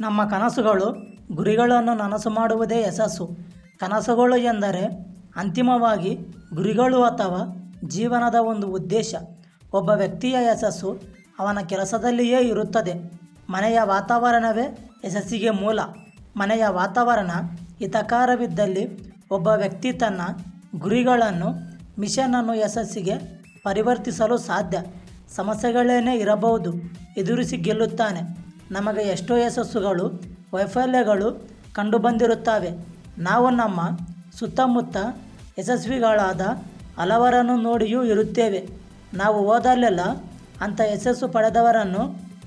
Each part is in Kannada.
ನಮ್ಮ ಕನಸುಗಳು ಗುರಿಗಳನ್ನು ನನಸು ಮಾಡುವುದೇ ಯಶಸ್ಸು. ಕನಸುಗಳು ಎಂದರೆ ಅಂತಿಮವಾಗಿ ಗುರಿಗಳು ಅಥವಾ ಜೀವನದ ಒಂದು ಉದ್ದೇಶ. ಒಬ್ಬ ವ್ಯಕ್ತಿಯ ಯಶಸ್ಸು ಅವನ ಕೆಲಸದಲ್ಲಿಯೇ ಇರುತ್ತದೆ. ಮನೆಯ ವಾತಾವರಣವೇ ಯಶಸ್ಸಿಗೆ ಮೂಲ. ಮನೆಯ ವಾತಾವರಣ ಹಿತಕಾರವಿದ್ದಲ್ಲಿ ಒಬ್ಬ ವ್ಯಕ್ತಿ ತನ್ನ ಗುರಿಗಳನ್ನು ಮಿಷನನ್ನು ಯಶಸ್ಸಿಗೆ ಪರಿವರ್ತಿಸಲು ಸಾಧ್ಯ. ಸಮಸ್ಯೆಗಳೇನೇ ಇರಬಹುದು, ಎದುರಿಸಿ ಗೆಲ್ಲುತ್ತಾನೆ. ನಮಗೆ ಎಷ್ಟೋ ಯಶಸ್ಸುಗಳು, ವೈಫಲ್ಯಗಳು ಕಂಡುಬಂದಿರುತ್ತವೆ. ನಾವು ನಮ್ಮ ಸುತ್ತಮುತ್ತ ಯಶಸ್ವಿಗಳಾದ ಹಲವರನ್ನು ನೋಡಿಯೂ ಇರುತ್ತೇವೆ. ನಾವು ಹೋದಲ್ಲೆಲ್ಲ ಅಂಥ ಯಶಸ್ಸು ಪಡೆದವರನ್ನು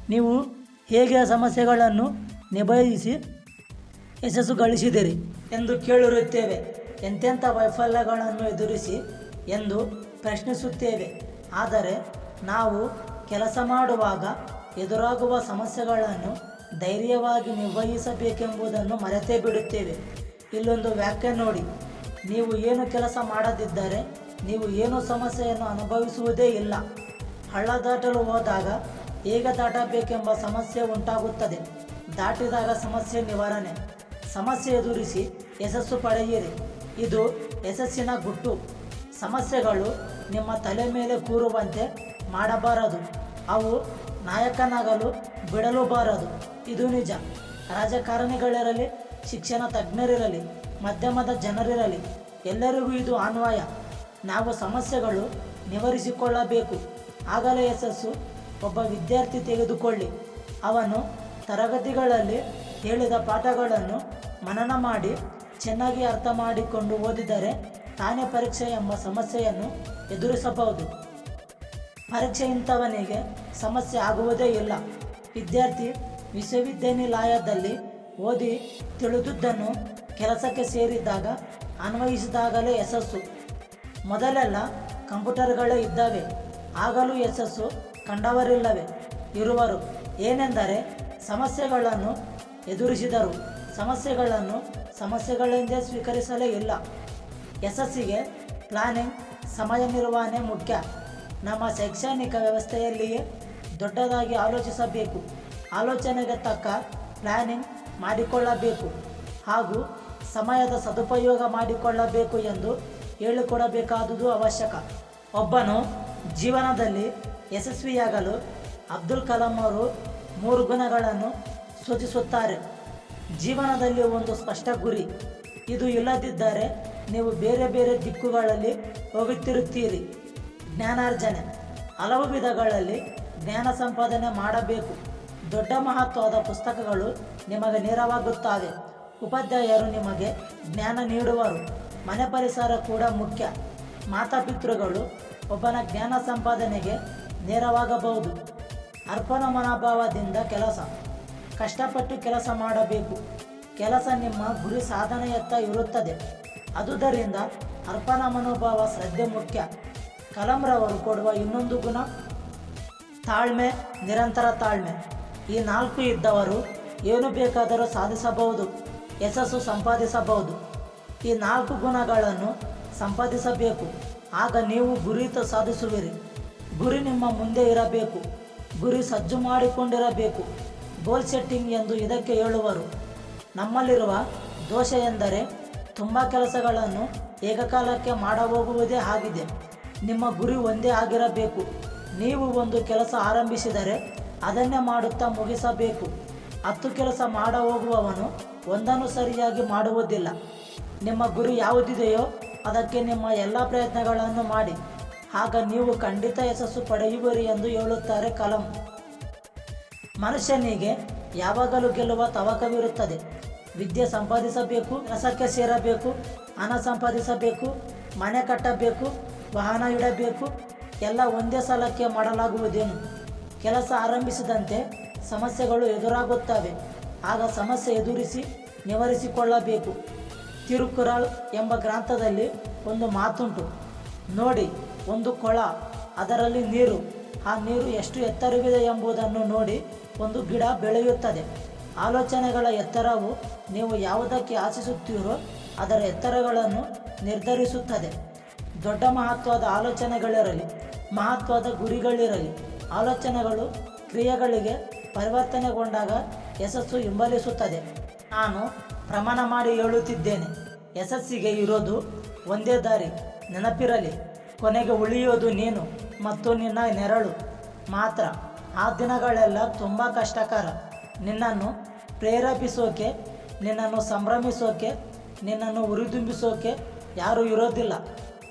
ನೀವು ಹೇಗೆ ಸಮಸ್ಯೆಗಳನ್ನು ನಿಭಾಯಿಸಿ ಯಶಸ್ಸು ಗಳಿಸಿದಿರಿ ಎಂದು ಕೇಳಿರುತ್ತೇವೆ. ಎಂತೆಂಥ ವೈಫಲ್ಯಗಳನ್ನು ಎದುರಿಸಿ ಎಂದು ಪ್ರಶ್ನಿಸುತ್ತೇವೆ. ಆದರೆ ನಾವು ಕೆಲಸ ಮಾಡುವಾಗ ಎದುರಾಗುವ ಸಮಸ್ಯೆಗಳನ್ನು ಧೈರ್ಯವಾಗಿ ನಿರ್ವಹಿಸಬೇಕೆಂಬುದನ್ನು ಮರೆತೇ ಬಿಡುತ್ತೇವೆ. ಇಲ್ಲೊಂದು ವ್ಯಾಖ್ಯೆ ನೋಡಿ. ನೀವು ಏನು ಕೆಲಸ ಮಾಡದಿದ್ದರೆ ನೀವು ಏನು ಸಮಸ್ಯೆಯನ್ನು ಅನುಭವಿಸುವುದೇ ಇಲ್ಲ. ಹಳ್ಳ ದಾಟಲು ಹೋದಾಗ ಹೇಗೆ ದಾಟಬೇಕೆಂಬ ಸಮಸ್ಯೆ ಉಂಟಾಗುತ್ತದೆ. ದಾಟಿದಾಗ ಸಮಸ್ಯೆ ನಿವಾರಣೆ. ಸಮಸ್ಯೆ ಎದುರಿಸಿ ಯಶಸ್ಸು ಪಡೆಯಿರಿ. ಇದು ಯಶಸ್ಸಿನ ಗುಟ್ಟು. ಸಮಸ್ಯೆಗಳು ನಿಮ್ಮ ತಲೆ ಮೇಲೆ ಕೂರುವಂತೆ ಮಾಡಬಾರದು. ಅವು ನಾಯಕನಾಗಲು ಬಿಡಲೂಬಾರದು ಇದು ನಿಜ. ರಾಜಕಾರಣಿಗಳಿರಲಿ, ಶಿಕ್ಷಣ ತಜ್ಞರಿರಲಿ, ಮಧ್ಯಮದ ಜನರಿರಲಿ, ಎಲ್ಲರಿಗೂ ಇದು ಅನ್ವಯ. ನಾವು ಸಮಸ್ಯೆಗಳು ನಿವಾರಿಸಿಕೊಳ್ಳಬೇಕು. ಆಗಲೇ ಯಶಸ್ಸು ಒಬ್ಬ ವಿದ್ಯಾರ್ಥಿ ತೆಗೆದುಕೊಳ್ಳಿ. ಅವನು ತರಗತಿಗಳಲ್ಲಿ ಹೇಳಿದ ಪಾಠಗಳನ್ನು ಮನನ ಮಾಡಿ, ಚೆನ್ನಾಗಿ ಅರ್ಥ ಮಾಡಿಕೊಂಡು ಓದಿದರೆ ತಾನೇ ಪರೀಕ್ಷೆ ಎಂಬ ಸಮಸ್ಯೆಯನ್ನು ಎದುರಿಸಬಹುದು. ಪರೀಕ್ಷೆ ಇಂಥವನಿಗೆ ಸಮಸ್ಯೆ ಆಗುವುದೇ ಇಲ್ಲ. ವಿದ್ಯಾರ್ಥಿ ವಿಶ್ವವಿದ್ಯಾನಿಲಯದಲ್ಲಿ ಓದಿ ತಿಳಿದುದನ್ನು ಕೆಲಸಕ್ಕೆ ಸೇರಿದಾಗ ಅನ್ವಯಿಸಿದಾಗಲೇ ಯಶಸ್ಸು. ಮೊದಲೆಲ್ಲ ಕಂಪ್ಯೂಟರ್ಗಳೇ ಇದ್ದಾವೆ. ಆಗಲೂ ಯಶಸ್ಸು ಕಂಡವರಿಲ್ಲವೇ? ಇರುವರು. ಏನೆಂದರೆ, ಸಮಸ್ಯೆಗಳನ್ನು ಎದುರಿಸಿದರು. ಸಮಸ್ಯೆಗಳನ್ನು ಸಮಸ್ಯೆಗಳೆಂದೇ ಸ್ವೀಕರಿಸಲೇ ಇಲ್ಲ. ಯಶಸ್ಸಿಗೆ ಪ್ಲಾನಿಂಗ್, ಸಮಯ ನಿರ್ವಹಣೆ ಮುಖ್ಯ. ನಮ್ಮ ಶೈಕ್ಷಣಿಕ ವ್ಯವಸ್ಥೆಯಲ್ಲಿಯೇ ದೊಡ್ಡದಾಗಿ ಆಲೋಚಿಸಬೇಕು. ಆಲೋಚನೆಗೆ ತಕ್ಕ ಪ್ಲ್ಯಾನಿಂಗ್ ಮಾಡಿಕೊಳ್ಳಬೇಕು ಹಾಗೂ ಸಮಯದ ಸದುಪಯೋಗ ಮಾಡಿಕೊಳ್ಳಬೇಕು ಎಂದು ಹೇಳಿಕೊಡಬೇಕಾದುದು ಅವಶ್ಯಕ. ಒಬ್ಬನು ಜೀವನದಲ್ಲಿ ಯಶಸ್ವಿಯಾಗಲು ಅಬ್ದುಲ್ ಕಲಾಂ ಅವರು ಮೂರು ಗುಣಗಳನ್ನು ಸೂಚಿಸುತ್ತಾರೆ. ಜೀವನದಲ್ಲಿ ಒಂದು ಸ್ಪಷ್ಟ ಗುರಿ, ಇದು ಇಲ್ಲದಿದ್ದರೆ ನೀವು ಬೇರೆ ಬೇರೆ ದಿಕ್ಕುಗಳಲ್ಲಿ ಹೋಗುತ್ತಿರುತ್ತೀರಿ. ಜ್ಞಾನಾರ್ಜನೆ. ಹಲವು ವಿಧಗಳಲ್ಲಿ ಜ್ಞಾನ ಸಂಪಾದನೆ ಮಾಡಬೇಕು. ದೊಡ್ಡ ಮಹತ್ವದ ಪುಸ್ತಕಗಳು ನಿಮಗೆ ನೆರವಾಗುತ್ತವೆ. ಉಪಾಧ್ಯಾಯರು ನಿಮಗೆ ಜ್ಞಾನ ನೀಡುವರು. ಮನೆ ಪರಿಸರ ಕೂಡ ಮುಖ್ಯ. ಮಾತಾಪಿತೃಗಳು ಒಬ್ಬನ ಜ್ಞಾನ ಸಂಪಾದನೆಗೆ ನೆರವಾಗಬಹುದು. ಅರ್ಪಣ ಮನೋಭಾವದಿಂದ ಕೆಲಸ. ಕಷ್ಟಪಟ್ಟು ಕೆಲಸ ಮಾಡಬೇಕು. ಕೆಲಸ ನಿಮ್ಮ ಗುರಿ ಸಾಧನೆಯತ್ತ ಇರುತ್ತದೆ. ಅದುದರಿಂದ ಅರ್ಪಣ ಮನೋಭಾವ ಶ್ರದ್ಧೆ ಮುಖ್ಯ. ಕಲಂರವರು ಕೊಡುವ ಇನ್ನೊಂದು ಗುಣ, ತಾಳ್ಮೆ, ನಿರಂತರ ತಾಳ್ಮೆ. ಈ ನಾಲ್ಕು ಇದ್ದವರು ಏನು ಬೇಕಾದರೂ ಸಾಧಿಸಬಹುದು, ಯಶಸ್ಸು ಸಂಪಾದಿಸಬಹುದು. ಈ ನಾಲ್ಕು ಗುಣಗಳನ್ನು ಸಂಪಾದಿಸಬೇಕು. ಆಗ ನೀವು ಗುರಿ ಸಾಧಿಸುವಿರಿ. ಗುರಿ ನಿಮ್ಮ ಮುಂದೆ ಇರಬೇಕು. ಗುರಿ ಸಜ್ಜು ಮಾಡಿಕೊಂಡಿರಬೇಕು. ಗೋಲ್ ಸೆಟ್ಟಿಂಗ್ ಎಂದು ಇದಕ್ಕೆ ಹೇಳುವರು. ನಮ್ಮಲ್ಲಿರುವ ದೋಷ ಎಂದರೆ ತುಂಬ ಕೆಲಸಗಳನ್ನು ಏಕಕಾಲಕ್ಕೆ ಮಾಡಹೋಗುವುದೇ ಆಗಿದೆ. ನಿಮ್ಮ ಗುರಿ ಒಂದೇ ಆಗಿರಬೇಕು. ನೀವು ಒಂದು ಕೆಲಸ ಆರಂಭಿಸಿದರೆ ಅದನ್ನೇ ಮಾಡುತ್ತಾ ಮುಗಿಸಬೇಕು. ಹತ್ತು ಕೆಲಸ ಮಾಡ ಹೋಗುವವನು ಒಂದನ್ನು ಸರಿಯಾಗಿ ಮಾಡುವುದಿಲ್ಲ. ನಿಮ್ಮ ಗುರಿ ಯಾವುದಿದೆಯೋ ಅದಕ್ಕೆ ನಿಮ್ಮ ಎಲ್ಲ ಪ್ರಯತ್ನಗಳನ್ನು ಮಾಡಿ. ಆಗ ನೀವು ಖಂಡಿತ ಯಶಸ್ಸು ಪಡೆಯುವರಿ ಎಂದು ಹೇಳುತ್ತಾರೆ ಕಲಂ. ಮನುಷ್ಯನಿಗೆ ಯಾವಾಗಲೂ ಗೆಲ್ಲುವ ತವಕವಿರುತ್ತದೆ. ವಿದ್ಯೆ ಸಂಪಾದಿಸಬೇಕು ಕೆಲಸಕ್ಕೆ ಸೇರಬೇಕು, ಹಣ ಸಂಪಾದಿಸಬೇಕು, ಮನೆ ಕಟ್ಟಬೇಕು ವಾಹನ ಇಡಬೇಕು. ಎಲ್ಲ ಒಂದೇ ಸಲಕ್ಕೆ ಮಾಡಲಾಗುವುದೇನು? ಕೆಲಸ ಆರಂಭಿಸಿದಂತೆ ಸಮಸ್ಯೆಗಳು ಎದುರಾಗುತ್ತವೆ. ಆಗ ಸಮಸ್ಯೆ ಎದುರಿಸಿ ನಿವಾರಿಸಿಕೊಳ್ಳಬೇಕು. ತಿರುಕುರಾಳ್ ಎಂಬ ಗ್ರಂಥದಲ್ಲಿ ಒಂದು ಮಾತುಂಟು. ನೋಡಿ, ಒಂದು ಕೊಳ, ಅದರಲ್ಲಿ ನೀರು. ಆ ನೀರು ಎಷ್ಟು ಎತ್ತರವಿದೆ ಎಂಬುದನ್ನು ನೋಡಿ ಒಂದು ಗಿಡ ಬೆಳೆಯುತ್ತದೆ. ಆಲೋಚನೆಗಳ ಎತ್ತರವು ನೀವು ಯಾವುದಕ್ಕೆ ಆಶಿಸುತ್ತೀರೋ ಅದರ ಎತ್ತರಗಳನ್ನು ನಿರ್ಧರಿಸುತ್ತದೆ. ದೊಡ್ಡ ಮಹತ್ವದ ಆಲೋಚನೆಗಳಿರಲಿ, ಮಹತ್ವದ ಗುರಿಗಳಿರಲಿ, ಆಲೋಚನೆಗಳು ಕ್ರಿಯೆಗಳಿಗೆ ಪರಿವರ್ತನೆಗೊಂಡಾಗ ಯಶಸ್ಸು ಹಿಂಬಲಿಸುತ್ತದೆ. ನಾನು ಪ್ರಮಾಣ ಮಾಡಿ ಹೇಳುತ್ತಿದ್ದೇನೆ, ಯಶಸ್ಸಿಗೆ ಇರೋದು ಒಂದೇ ದಾರಿ, ನೆನಪಿರಲಿ, ಕೊನೆಗೆ ಉಳಿಯೋದು ನೀನು ಮತ್ತು ನಿನ್ನ ನೆರಳು. ಮಾತ್ರ, ಆ ದಿನಗಳೆಲ್ಲ ತುಂಬ ಕಷ್ಟಕರ. ನಿನ್ನನ್ನು ಪ್ರೇರೇಪಿಸೋಕೆ, ನಿನ್ನನ್ನು ಸಂಭ್ರಮಿಸೋಕೆ, ನಿನ್ನನ್ನು ಉರಿದುಂಬಿಸೋಕೆ ಯಾರೂ ಇರೋದಿಲ್ಲ.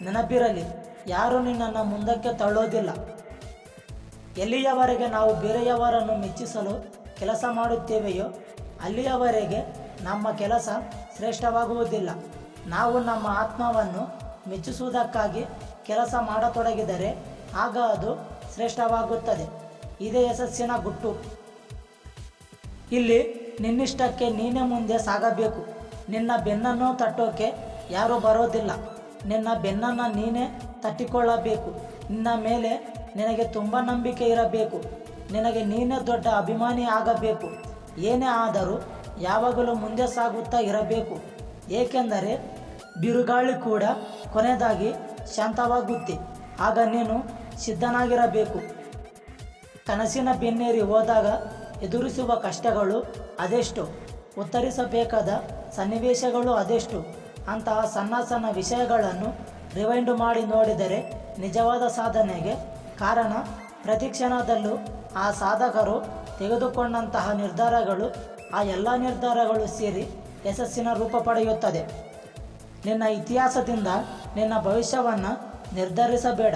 ನೆನಪಿರಲಿ, ಯಾರೂ ನಿನ್ನನ್ನು ಮುಂದಕ್ಕೆ ತಳ್ಳೋದಿಲ್ಲ. ಎಲ್ಲಿಯವರೆಗೆ ನಾವು ಬೇರೆಯವರನ್ನು ಮೆಚ್ಚಿಸಲು ಕೆಲಸ ಮಾಡುತ್ತೇವೆಯೋ, ಅಲ್ಲಿಯವರೆಗೆ ನಮ್ಮ ಕೆಲಸ ಶ್ರೇಷ್ಠವಾಗುವುದಿಲ್ಲ. ನಾವು ನಮ್ಮ ಆತ್ಮವನ್ನು ಮೆಚ್ಚಿಸುವುದಕ್ಕಾಗಿ ಕೆಲಸ ಮಾಡತೊಡಗಿದರೆ ಆಗ ಅದು ಶ್ರೇಷ್ಠವಾಗುತ್ತದೆ. ಇದೇ ಯಶಸ್ಸಿನ ಗುಟ್ಟು. ಇಲ್ಲಿ ನಿನ್ನಿಷ್ಟಕ್ಕೆ ನೀನೇ ಮುಂದೆ ಸಾಗಬೇಕು. ನಿನ್ನ ಬೆನ್ನನ್ನು ತಟ್ಟೋಕೆ ಯಾರೂ ಬರೋದಿಲ್ಲ. ನಿನ್ನ ಬೆನ್ನನ್ನು ನೀನೇ ತಟ್ಟಿಕೊಳ್ಳಬೇಕು. ನಿನ್ನ ಮೇಲೆ ನಿನಗೆ ತುಂಬ ನಂಬಿಕೆ ಇರಬೇಕು. ನಿನಗೆ ನೀನೇ ದೊಡ್ಡ ಅಭಿಮಾನಿ ಆಗಬೇಕು. ಏನೇ ಆದರೂ ಯಾವಾಗಲೂ ಮುಂದೆ ಸಾಗುತ್ತಾ ಇರಬೇಕು. ಏಕೆಂದರೆ ಬಿರುಗಾಳಿ ಕೂಡ ಕೊನೆಯದಾಗಿ ಶಾಂತವಾಗುತ್ತೆ. ಆಗ ನೀನು ಸಿದ್ಧನಾಗಿರಬೇಕು. ಕನಸಿನ ಬೆನ್ನೇರಿ ಹೋದಾಗ ಎದುರಿಸುವ ಕಷ್ಟಗಳು ಅದೆಷ್ಟು. ಉತ್ತರಿಸಬೇಕಾದ ಸನ್ನಿವೇಶಗಳು ಅದೆಷ್ಟು. ಅಂತಹ ಸಣ್ಣ ಸಣ್ಣ ವಿಷಯಗಳನ್ನು ರಿವೈಂಡ್ ಮಾಡಿ ನೋಡಿದರೆ ನಿಜವಾದ ಸಾಧನೆಗೆ ಕಾರಣ ಪ್ರತಿ ಕ್ಷಣದಲ್ಲೂ ಆ ಸಾಧಕರು ತೆಗೆದುಕೊಂಡಂತಹ ನಿರ್ಧಾರಗಳು, ಆ ಎಲ್ಲ ನಿರ್ಧಾರಗಳು ಸೇರಿ ಯಶಸ್ಸಿನ ರೂಪ ಪಡೆಯುತ್ತದೆ. ನಿನ್ನ ಇತಿಹಾಸದಿಂದ ನಿನ್ನ ಭವಿಷ್ಯವನ್ನು ನಿರ್ಧರಿಸಬೇಡ.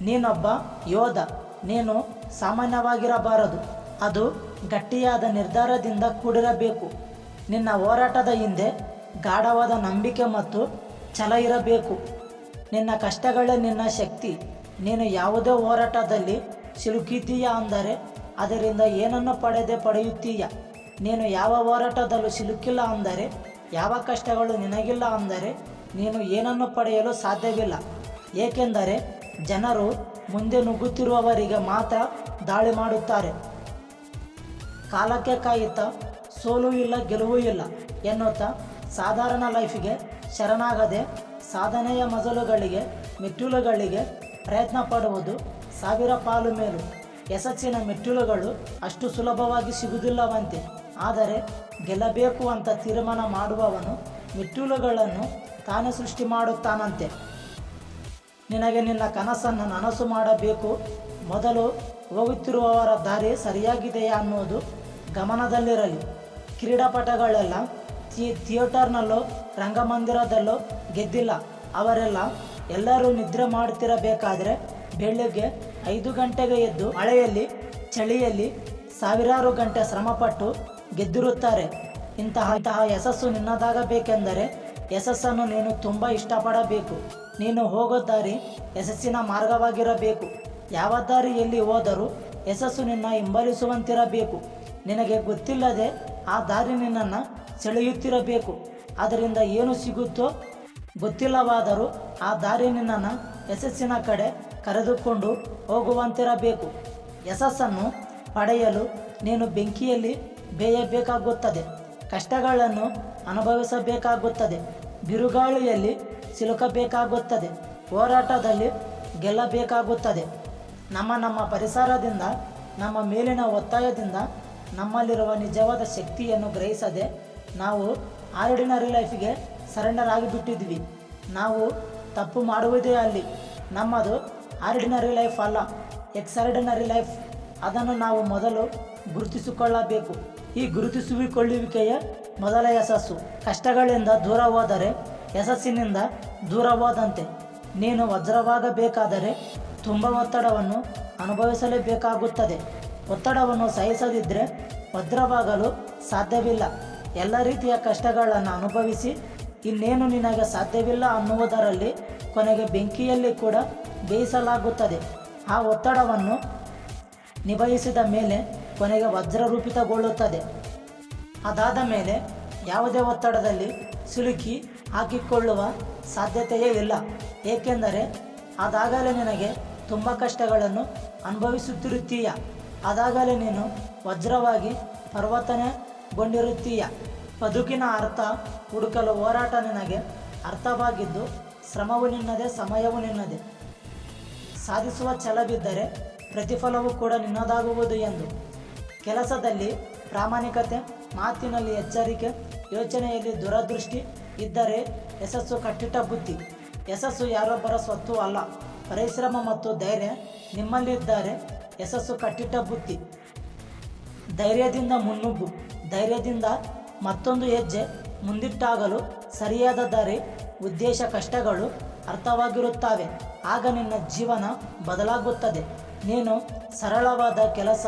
ನೀನೊಬ್ಬ ಯೋಧ, ನೀನು ಸಾಮಾನ್ಯವಾಗಿರಬಾರದು. ಅದು ಗಟ್ಟಿಯಾದ ನಿರ್ಧಾರದಿಂದ ಕೂಡಿರಬೇಕು. ನಿನ್ನ ಹೋರಾಟದ ಹಿಂದೆ ಗಾಢವಾದ ನಂಬಿಕೆ ಮತ್ತು ಛಲ ಇರಬೇಕು. ನಿನ್ನ ಕಷ್ಟಗಳೇ ನಿನ್ನ ಶಕ್ತಿ. ನೀನು ಯಾವುದೇ ಹೋರಾಟದಲ್ಲಿ ಸಿಲುಕಿದ್ದೀಯ ಅಂದರೆ ಅದರಿಂದ ಏನನ್ನು ಪಡೆದೆ ಪಡೆಯುತ್ತೀಯ? ನೀನು ಯಾವ ಹೋರಾಟದಲ್ಲೂ ಸಿಲುಕಿಲ್ಲ ಅಂದರೆ, ಯಾವ ಕಷ್ಟಗಳು ನಿನಗಿಲ್ಲ ಅಂದರೆ ನೀನು ಏನನ್ನು ಪಡೆಯಲು ಸಾಧ್ಯವಿಲ್ಲ. ಏಕೆಂದರೆ ಜನರು ಮುಂದೆ ನುಗ್ಗುತ್ತಿರುವವರಿಗೆ ಮಾತ್ರ ದಾಳಿ ಮಾಡುತ್ತಾರೆ. ಕಾಲಕ್ಕೆ ಕಾಯುತ್ತಾ ಸೋಲು ಇಲ್ಲ ಗೆಲುವು ಇಲ್ಲ ಎನ್ನುತ್ತಾ ಸಾಧಾರಣ ಲೈಫಿಗೆ ಶರಣಾಗದೆ ಸಾಧನೆಯ ಮಜಲುಗಳಿಗೆ, ಮೆಟ್ಟಿಲುಗಳಿಗೆ ಪ್ರಯತ್ನ ಪಡುವುದು ಸಾವಿರ ಪಾಲು ಮೇಲು. ಯಶಸ್ಸಿನ ಮೆಟ್ಟಿಲುಗಳು ಅಷ್ಟು ಸುಲಭವಾಗಿ ಸಿಗುವುದಿಲ್ಲವಂತೆ. ಆದರೆ ಗೆಲ್ಲಬೇಕು ಅಂತ ತೀರ್ಮಾನ ಮಾಡುವವನು ಮೆಟ್ಟಿಲುಗಳನ್ನು ತಾನೇ ಸೃಷ್ಟಿ ಮಾಡುತ್ತಾನಂತೆ. ನಿನಗೆ ನಿನ್ನ ಕನಸನ್ನು ನನಸು ಮಾಡಬೇಕು. ಮೊದಲು ಹೋಗುತ್ತಿರುವವರ ದಾರಿ ಸರಿಯಾಗಿದೆಯಾ ಅನ್ನೋದು ಗಮನದಲ್ಲಿರಲಿ. ಕ್ರೀಡಾಪಟಗಳೆಲ್ಲ ಥಿಯೇಟರ್ನಲ್ಲೋ, ರಂಗಮಂದಿರದಲ್ಲೋ ಗೆದ್ದಿಲ್ಲ. ಅವರೆಲ್ಲ ಎಲ್ಲರೂ ನಿದ್ರೆ ಮಾಡ್ತಿರಬೇಕಾದ್ರೆ ಬೆಳಗ್ಗೆ ಐದು ಗಂಟೆಗೆ ಎದ್ದು ಮಳೆಯಲ್ಲಿ, ಚಳಿಯಲ್ಲಿ ಸಾವಿರಾರು ಗಂಟೆ ಶ್ರಮಪಟ್ಟು ಗೆದ್ದಿರುತ್ತಾರೆ. ಇಂತಹ ಇಂತಹ ಯಶಸ್ಸು ನಿನ್ನದಾಗಬೇಕೆಂದರೆ ಯಶಸ್ಸನ್ನು ನೀನು ತುಂಬ ಇಷ್ಟಪಡಬೇಕು. ನೀನು ಹೋಗೋ ದಾರಿ ಯಶಸ್ಸಿನ ಮಾರ್ಗವಾಗಿರಬೇಕು. ಯಾವ ದಾರಿಯಲ್ಲಿ ಹೋದರೂ ಯಶಸ್ಸು ನಿನ್ನ ಹಿಂಬಲಿಸುವಂತಿರಬೇಕು. ನಿನಗೆ ಗೊತ್ತಿಲ್ಲದೆ ಆ ದಾರಿ ನಿನ್ನನ್ನು ಸೆಳೆಯುತ್ತಿರಬೇಕು. ಅದರಿಂದ ಏನು ಸಿಗುತ್ತೋ ಗೊತ್ತಿಲ್ಲವಾದರೂ ಆ ದಾರಿ ನಿನ್ನನ್ನು ಯಶಸ್ಸಿನ ಕಡೆ ಕರೆದುಕೊಂಡು ಹೋಗುವಂತಿರಬೇಕು. ಯಶಸ್ಸನ್ನು ಪಡೆಯಲು ನೀನು ಬೆಂಕಿಯಲ್ಲಿ ಬೇಯಬೇಕಾಗುತ್ತದೆ. ಕಷ್ಟಗಳನ್ನು ಅನುಭವಿಸಬೇಕಾಗುತ್ತದೆ. ಬಿರುಗಾಳಿಯಲ್ಲಿ ಸಿಲುಕಬೇಕಾಗುತ್ತದೆ. ಹೋರಾಟದಲ್ಲಿ ಗೆಲ್ಲಬೇಕಾಗುತ್ತದೆ. ನಮ್ಮ ನಮ್ಮ ಪರಿಸರದಿಂದ, ನಮ್ಮ ಮೇಲಿನ ಒತ್ತಾಯದಿಂದ ನಮ್ಮಲ್ಲಿರುವ ನಿಜವಾದ ಶಕ್ತಿಯನ್ನು ಗ್ರಹಿಸದೆ ನಾವು ಆರ್ಡಿನರಿ ಲೈಫಿಗೆ ಸರೆಂಡರ್ ಆಗಿಬಿಟ್ಟಿದ್ವಿ. ನಾವು ತಪ್ಪು ಮಾಡುವುದೇ ಅಲ್ಲಿ. ನಮ್ಮದು ಆರ್ಡಿನರಿ ಲೈಫ್ ಅಲ್ಲ. Extraordinary life. ಅದನ್ನು ನಾವು ಮೊದಲು ಗುರುತಿಸಿಕೊಳ್ಳಬೇಕು. ಈ ಗುರುತಿಸಿಕೊಳ್ಳುವಿಕೆಯ ಮೊದಲ ಯಶಸ್ಸು ಕಷ್ಟಗಳಿಂದ ದೂರ ಹೋದರೆ ಯಶಸ್ಸಿನಿಂದ ದೂರ ಹೋದಂತೆ. ನೀನು ವಜ್ರವಾಗಬೇಕಾದರೆ ತುಂಬ ಒತ್ತಡವನ್ನು ಅನುಭವಿಸಲೇಬೇಕಾಗುತ್ತದೆ. ಒತ್ತಡವನ್ನು ಸಹಿಸದಿದ್ದರೆ ವಜ್ರವಾಗಲು ಸಾಧ್ಯವಿಲ್ಲ. ಎಲ್ಲ ರೀತಿಯ ಕಷ್ಟಗಳನ್ನು ಅನುಭವಿಸಿ ಇನ್ನೇನು ನಿನಗೆ ಸಾಧ್ಯವಿಲ್ಲ ಅನ್ನುವುದರಲ್ಲಿ ಕೊನೆಗೆ ಬೆಂಕಿಯಲ್ಲಿ ಕೂಡ ಬೇಯಿಸಲಾಗುತ್ತದೆ. ಆ ಒತ್ತಡವನ್ನು ನಿಭಾಯಿಸಿದ ಮೇಲೆ ಕೊನೆಗೆ ವಜ್ರರೂಪಿತಗೊಳ್ಳುತ್ತದೆ. ಅದಾದ ಮೇಲೆ ಯಾವುದೇ ಒತ್ತಡದಲ್ಲಿ ಸಿಲುಕಿ ಹಾಕಿಕೊಳ್ಳುವ ಸಾಧ್ಯತೆಯೇ ಇಲ್ಲ. ಏಕೆಂದರೆ ಅದಾಗಲೇ ನಿನಗೆ ತುಂಬ ಕಷ್ಟಗಳನ್ನು ಅನುಭವಿಸುತ್ತಿರುತ್ತೀಯ. ಅದಾಗಲೇ ನೀನು ವಜ್ರವಾಗಿ ಪರಿವರ್ತನೆಗೊಂಡಿರುತ್ತೀಯ ಬದುಕಿನ ಅರ್ಥ ಹುಡುಕಲು ಹೋರಾಟ ನಿನಗೆ ಅರ್ಥವಾಗಿದ್ದು, ಶ್ರಮವು ನಿನ್ನದೆ, ಸಮಯವು ನಿನ್ನದೆ. ಸಾಧಿಸುವ ಛಲವಿದ್ದರೆ ಪ್ರತಿಫಲವೂ ಕೂಡ ನಿನ್ನದಾಗುವುದು ಎಂದು. ಕೆಲಸದಲ್ಲಿ ಪ್ರಾಮಾಣಿಕತೆ, ಮಾತಿನಲ್ಲಿ ಎಚ್ಚರಿಕೆ, ಯೋಚನೆಯಲ್ಲಿ ದೂರದೃಷ್ಟಿ ಇದ್ದರೆ ಯಶಸ್ಸು ಕಟ್ಟಿಟ್ಟ ಬುದ್ಧಿ. ಯಶಸ್ಸು ಯಾರೊಬ್ಬರ ಸ್ವತ್ತು ಅಲ್ಲ. ಪರಿಶ್ರಮ ಮತ್ತು ಧೈರ್ಯ ನಿಮ್ಮಲ್ಲಿದ್ದಾರೆ. ಯಶಸ್ಸು ಕಟ್ಟಿಟ್ಟ ಬುದ್ಧಿ. ಧೈರ್ಯದಿಂದ ಮುನ್ನುಗ್ಗು. ಧೈರ್ಯದಿಂದ ಮತ್ತೊಂದು ಹೆಜ್ಜೆ ಮುಂದಿಟ್ಟಾಗಲು ಸರಿಯಾದ ದಾರಿ, ಉದ್ದೇಶ, ಕಷ್ಟಗಳು ಅರ್ಥವಾಗಿರುತ್ತವೆ. ಆಗ ನಿನ್ನ ಜೀವನ ಬದಲಾಗುತ್ತದೆ. ನೀನು ಸರಳವಾದ ಕೆಲಸ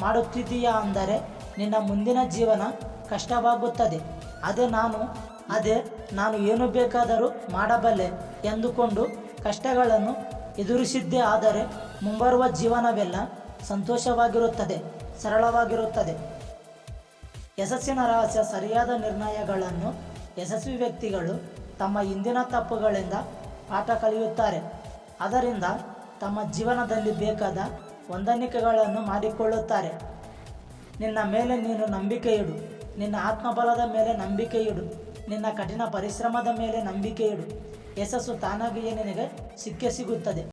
ಮಾಡುತ್ತಿದ್ದೀಯಾ ಅಂದರೆ ನಿನ್ನ ಮುಂದಿನ ಜೀವನ ಕಷ್ಟವಾಗುತ್ತದೆ. ಅದೇ ನಾನು ಅದೇ ನಾನು ಏನು ಬೇಕಾದರೂ ಮಾಡಬಲ್ಲೆ ಎಂದುಕೊಂಡು ಕಷ್ಟಗಳನ್ನು ಎದುರಿಸಿದ್ದೇ ಆದರೆ ಮುಂಬರುವ ಜೀವನವೆಲ್ಲ ಸಂತೋಷವಾಗಿರುತ್ತದೆ, ಸರಳವಾಗಿರುತ್ತದೆ. ಯಶಸ್ಸಿನ ರಹಸ್ಯ ಸರಿಯಾದ ನಿರ್ಣಯಗಳನ್ನು ಯಶಸ್ವಿ ವ್ಯಕ್ತಿಗಳು ತಮ್ಮ ಹಿಂದಿನ ತಪ್ಪುಗಳಿಂದ ಪಾಠ ಕಲಿಯುತ್ತಾರೆ. ಅದರಿಂದ ತಮ್ಮ ಜೀವನದಲ್ಲಿ ಬೇಕಾದ ಹೊಂದಾಣಿಕೆಗಳನ್ನು ಮಾಡಿಕೊಳ್ಳುತ್ತಾರೆ. ನಿನ್ನ ಮೇಲೆ ನೀನು ನಂಬಿಕೆ ಇಡು. ನಿನ್ನ ಆತ್ಮಬಲದ ಮೇಲೆ ನಂಬಿಕೆ ಇಡು. ನಿನ್ನ ಕಠಿಣ ಪರಿಶ್ರಮದ ಮೇಲೆ ನಂಬಿಕೆ ಇಡು. ಯಶಸ್ಸು ತಾನಾಗಿಯೇ ನಿನಗೆ ಸಿಕ್ಕೇ ಸಿಗುತ್ತದೆ.